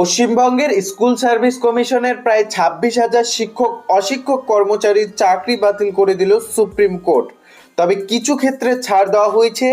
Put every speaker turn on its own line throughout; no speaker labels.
পশ্চিমবঙ্গের school service কমিশনের প্রায় ছাব্বিশ হাজার শিক্ষক, অশিক্ষক কর্মচারীর চাকরি বাতিল করে দিল সুপ্রিম কোর্ট। তবে কিছু ক্ষেত্রে ছাড় দেওয়া হয়েছে।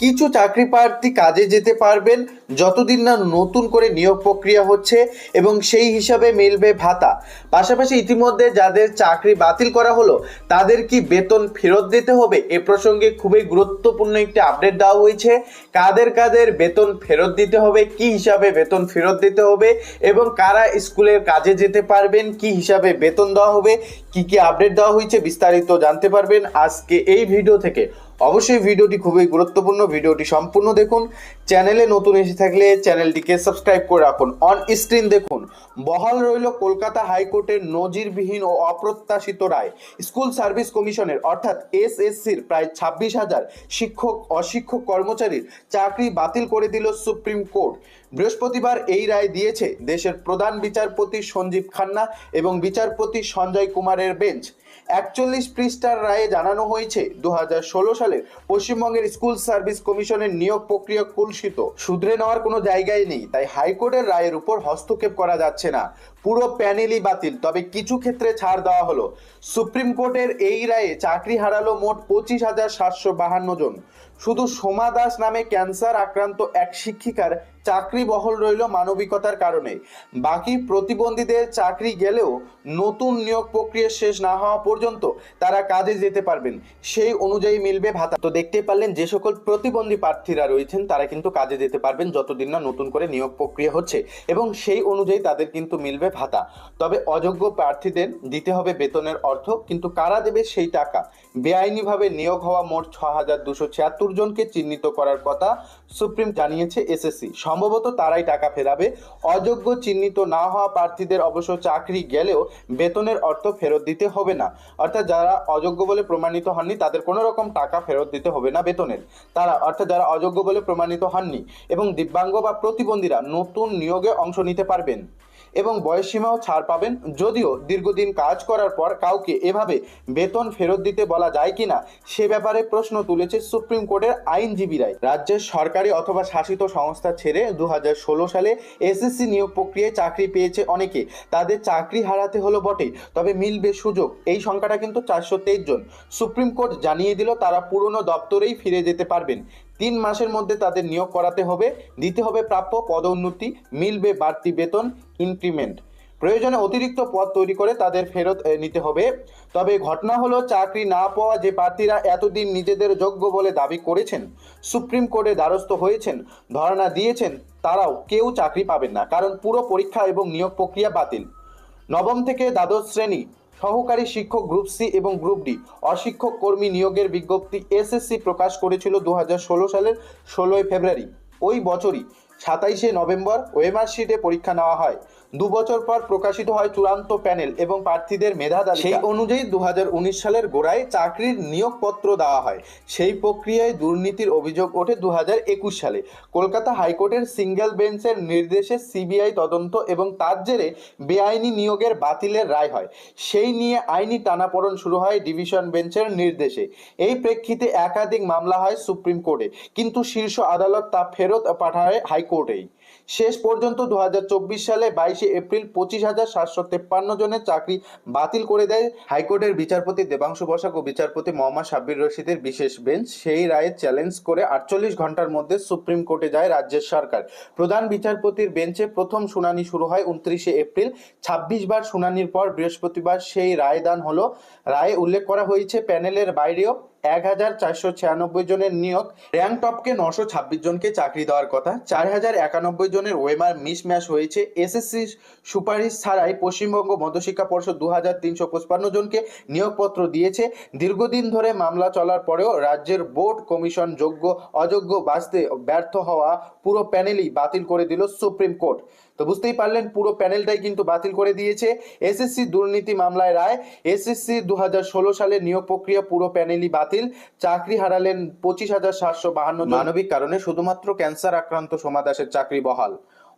কিছু চাকরি প্রার্থী কাজে যেতে পারবেন, যতদিন না নতুন করে নিয়োগ প্রক্রিয়া হচ্ছে এবং সেই হিসাবে মিলবে ভাতা। পাশাপাশি ইতিমধ্যে যাদের চাকরি বাতিল করা হলো, তাদের কি বেতন ফেরত দিতে হবে এ প্রসঙ্গে খুবই গুরুত্বপূর্ণ একটি আপডেট দেওয়া হয়েছে। কাদের কাদের বেতন ফেরত দিতে হবে, কি হিসাবে বেতন ফেরত দিতে হবে এবং কারা স্কুলের কাজে যেতে পারবেন, কি হিসাবে বেতন দেওয়া হবে, কি কি আপডেট দেওয়া হয়েছে বিস্তারিত জানতে পারবেন আজকে এই ভিডিও থেকে। অবশ্যই ভিডিওটি খুবই গুরুত্বপূর্ণ, ভিডিওটি সম্পূর্ণ দেখুন। চ্যানেলে নতুন এসে থাকলে চ্যানেলটিকে সাবস্ক্রাইব করে রাখুন। অন স্ক্রিন দেখুন, বহাল রইল কলকাতা হাইকোর্টের নজিরবিহীন ও অপ্রত্যাশিত রায়। স্কুল সার্ভিস কমিশনের, অর্থাৎ এসএসসির প্রায় ছাব্বিশ হাজার শিক্ষক, অশিক্ষক কর্মচারীর চাকরি বাতিল করে দিল সুপ্রিম কোর্ট। বৃহস্পতিবার এই রায় দিয়েছে দেশের প্রধান বিচারপতি সঞ্জীব খান্না এবং বিচারপতি সঞ্জয় কুমারের বেঞ্চ। একচল্লিশ পৃষ্ঠার রায়ে জানানো হয়েছে দু সালের পশ্চিমবঙ্গের স্কুল সার্ভিস কমিশনের নিয়োগ প্রক্রিয়া কুলসিত। শুধরে নেওয়ার কোনো জায়গায় নেই, তাই হাইকোর্টের রায়ের উপর হস্তক্ষেপ করা যাচ্ছে না। পুরো প্যানেলই বাতিল, তবে কিছু ক্ষেত্রে ছাড় দেওয়া হলো। সুপ্রিম কোর্টের এই রায়ে চাকরি হারালো মোট পঁচিশ হাজার সাতশো বাহান্ন জন। শুধু সোমা দাস নামে ক্যান্সার আক্রান্ত এক শিক্ষিকার চাকরি বহল রইল মানবিকতার কারণে। বাকি প্রতিবন্ধীদের চাকরি গেলেও নতুন নিয়োগ প্রক্রিয়া শেষ না হওয়া পর্যন্ত তারা কাজে যেতে পারবেন। সেই অনুযায়ী মিলবে ভাতা। তো দেখতে পারলেন, যে সকল প্রতিবন্ধী প্রার্থীরা রয়েছেন, তারা কিন্তু কাজে যেতে পারবেন যতদিন না নতুন করে নিয়োগ প্রক্রিয়া হচ্ছে এবং সেই অনুযায়ী তাদের কিন্তু মিলবে ভাতা। তবে অযোগ্য প্রার্থীদের দিতে হবে বেতনের অর্থ, কিন্তু কারা দেবে সেই টাকা? বেআইনিভাবে নিয়োগ হওয়া মোট ছ হাজার দুশো ছিয়াত্তর জনকে চিহ্নিত করার কথা সুপ্রিম জানিয়েছে এসএসসি। সম্ভবত তারাই টাকা ফেরাবে। অযোগ্য চিহ্নিত না হওয়া প্রার্থীদের অবশ্য চাকরি গেলেও বেতনের অর্থ ফেরত দিতে হবে না। অর্থাৎ যারা অযোগ্য বলে প্রমাণিত হননি, তাদের কোনো রকম টাকা ফেরত দিতে হবে না বেতনের। তারা, অর্থাৎ যারা অযোগ্য বলে প্রমাণিত হননি এবং দিব্যাঙ্গ বা প্রতিবন্ধীরা নতুন নিয়োগে অংশ নিতে পারবেন। এবং বয়সসীমাও ছাড় পাবেন। যদিও দীর্ঘদিন কাজ করার পর কাউকে এভাবে বেতন ফেরত দিতে বলা যায় কিনা, সে ব্যাপারে প্রশ্ন তুলেছে সুপ্রিম কোর্টের আইনজীবীরাই। রাজ্যের সরকারি অথবা শাসিত সংস্থা ছেড়ে দু হাজার ষোলো সালে এসএসসি নিয়োগ প্রক্রিয়ায় চাকরি পেয়েছে অনেকে। তাদের চাকরি হারাতে হলো বটে তবে মিলবে সুযোগ। এই সংখ্যাটা কিন্তু চারশো তেইশ জন। সুপ্রিম কোর্ট জানিয়ে দিল, তারা পুরনো দপ্তরেই ফিরে যেতে পারবেন। তিন মাসের মধ্যে তাদের নিয়োগ করাতে হবে। দিতে হবে প্রাপ্য পদোন্নতি, মিলবে বাড়তি বেতন ইনক্রিমেন্ট প্রয়োজনে অতিরিক্ত পদ তৈরি করে তাদের ফেরত নিতে হবে। তবে ঘটনা হলো, চাকরি না পাওয়া যে প্রার্থীরা এতদিন নিজেদের যোগ্য বলে দাবি করেছেন, সুপ্রিম কোর্টে দ্বারস্থ হয়েছেন, ধর্ণা দিয়েছেন, তারাও কেউ চাকরি পাবেন না। কারণ পুরো পরীক্ষা এবং নিয়োগ প্রক্রিয়া বাতিল। নবম থেকে দ্বাদশ শ্রেণি সহকারী শিক্ষক গ্রুপ সি এবং গ্রুপ ডি। অশিক্ষক কর্মী নিয়োগের বিজ্ঞপ্তি এসএসসি প্রকাশ করেছিল দু হাজার ষোলো সালের ষোলোই ফেব্রুয়ারি। ওই বছরই সাতাইশে নভেম্বর ওয়েমার্কশিটে পরীক্ষা নেওয়া হয়। দু বছর পর প্রকাশিত হয় চূড়ান্ত প্যানেল এবং প্রার্থীদের মেধা সেই অনুযায়ী দু হাজার উনিশ সালের গোড়ায় চাকরির নিয়োগপত্র দেওয়া হয়। সেই প্রক্রিয়ায় দুর্নীতির অভিযোগ ওঠে দু হাজার একুশ সালে। কলকাতা হাইকোর্টের সিঙ্গেল বেঞ্চের নির্দেশে সিবিআই তদন্ত এবং তার জেরে বেআইনি নিয়োগের বাতিলের রায় হয়। সেই নিয়ে আইনি টানাপোড়ন শুরু হয় ডিভিশন বেঞ্চের নির্দেশে। এই প্রেক্ষিতে একাধিক মামলা হয় সুপ্রিম কোর্টে, কিন্তু শীর্ষ আদালত তা ফেরত পাঠায় হাইকোর্টেই। শেষ পর্যন্ত দু হাজার চব্বিশ সালে বাইশে এপ্রিল পঁচিশ হাজার সাতশো তেপ্পান্ন জনের চাকরি বাতিল করে দেয় হাইকোর্টের বিচারপতি দেবাংশু বসাক ও বিচারপতি মোহাম্মদ সাব্বির রশিদের বিশেষ বেঞ্চ। সেই রায়ে চ্যালেঞ্জ করে আটচল্লিশ ঘণ্টার মধ্যে সুপ্রিম কোর্টে যায় রাজ্যের সরকার। প্রধান বিচারপতির বেঞ্চে প্রথম শুনানি শুরু হয় উনত্রিশে এপ্রিল। ছাব্বিশ বার শুনানির পর বৃহস্পতিবার সেই রায় দান হলো। রায়ে উল্লেখ করা হয়েছে, প্যানেলের বাইরেও এক হাজার চারশো ছিয়ানব্বই জনের নিয়োগ নশো ছাব্বিশ জনকে চাকরি দেওয়ার কথা। চার হাজার একানব্বই জনের ওয়েমার মিসম্যাচ হয়েছে। এসএসসি সুপারিশ ছাড়াই পশ্চিমবঙ্গ মধ্যশিক্ষা পর্ষদ দু হাজার তিনশো পঁচপান্ন জনকে নিয়োগপত্র দিয়েছে। দীর্ঘদিন ধরে মামলা চলার পরেও রাজ্যের বোর্ড কমিশন যোগ্য অযোগ্য বাঁচতে ব্যর্থ হওয়া পুরো প্যানেলই বাতিল করে দিল সুপ্রিম কোর্ট। তো বুঝতেই পারলেন, পুরো প্যানেলটাই কিন্তু বাতিল করে দিয়েছে। এসএসসি দুর্নীতি মামলায় রায়। এসএসসি দু হাজার ষোলো সালের নিয়োগ প্রক্রিয়া পুরো প্যানেলই বাতিল। চাকরি হারালেন পঁচিশ হাজার সাতশো বাহান্ন মানবিক কারণে শুধুমাত্র ক্যান্সার আক্রান্ত সোমা দাসের চাকরি বহাল।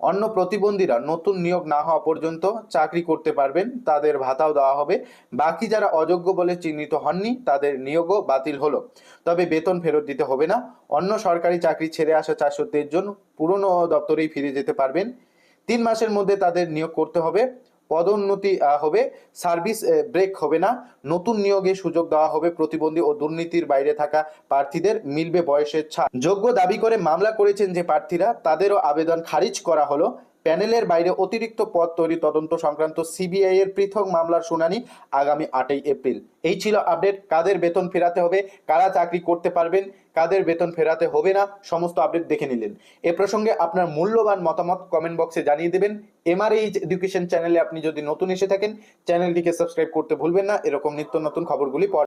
অন্য প্রতিবন্ধীরা নতুন নিয়োগ না হওয়া পর্যন্ত চাকরি করতে পারবেন, তাদের ভাতাও দেওয়া হবে। বাকি যারা অযোগ্য বলে চিহ্নিত হননি, তাদের নিয়োগও বাতিল হলো। তবে বেতন ফেরত দিতে হবে না। অন্য সরকারি চাকরি ছেড়ে আসা চারশো জন পুরনো দপ্তরেই ফিরে যেতে পারবেন। তিন মাসের মধ্যে তাদের নিয়োগ করতে হবে, পদোন্নতি হবে, সার্ভিস ব্রেক হবে না, নতুন নিয়োগে সুযোগ দেওয়া হবে, প্রতিবন্ধী ও দুর্নীতির বাইরে থাকা প্রার্থীদের মিলবে বয়সের ছাড়। যোগ্য দাবি করে মামলা করেছেন যে প্রার্থীরা, তাদেরও আবেদন খারিজ করা হলো। প্যানেলের বাইরে অতিরিক্ত পদ তৈরি তদন্ত সংক্রান্ত সিবিআই এর পৃথক মামলার শুনানি আগামী আটই এপ্রিল। এই ছিল আপডেট। কাদের বেতন ফেরাতে হবে? কারা চাকরি করতে পারবেন? কাদের বেতন ফেরাতে হবে না? সমস্ত আপডেট দেখে নিলেন। এ প্রসঙ্গে আপনার মূল্যবান মতামত কমেন্ট বক্সে জানিয়ে দেবেন। এমআরএইচ এডুকেশন চ্যানেলে আপনি যদি নতুন এসে থাকেন, চ্যানেলটিকে সাবস্ক্রাইব করতে ভুলবেন না। এরকম নিত্য নতুন খবরগুলি